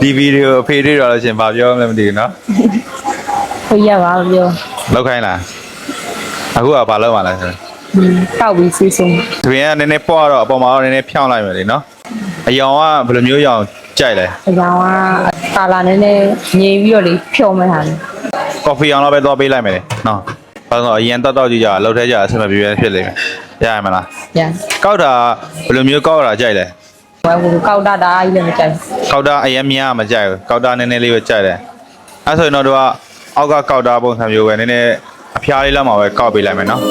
ဒီဗီဒီယိုအဖေတွေ့တော့လို့ရှရင်ဘာပြောမလဲမသိဘူးเนาะ ခွေးရပါပြော လောက်ခိုင်းလားအခုကဘာလောက်မှလဲဆိုတော့ ဟင်းတောက်ပြီးစီးဆုံး သူရင်ကနည်းနည်းပေါ့တော့အပေါ်မှာတော့နည်းနည်းဖြောင်းလိုက်မယ်လေနော်အယောင်ကဘယ်လိုမျိုးရောင်ကြိုက်လဲ အကြောင်းကကာလာနည်းနည်းငြိမ်ပြီးတော့လေဖြုံမဲ့ဟာလေ ကော်ဖီအောင်တော့ပဲသွားပေးလိုက်မယ်လေနော် ဘာလို့လဲဆိုတော့အရင်တောက်တောက်ကြည့်ကြလှုပ်ထဲကြအဆင်မပြေပဲဖြစ်လိမ့်မယ်ရရမလားညာကောက်တာဘယ်လိုမျိုးကောက်ရတာကြိုက်လဲဝဲဟိုကောက်တာတာကြီးလည်းမကြိုက်ကောက်တာအရင်များမကြိုက်ဘူးကောက်တာနည်းနည်းလေးပဲကြိုက်တယ်အဲဆိုရင်တော့တို့ကအောက်ကကောက်တာပုံစံမျိုးပဲနည်းနည်းအဖျားလေးလောက်မှာပဲကောက်ပေးလိုက်မယ်နော်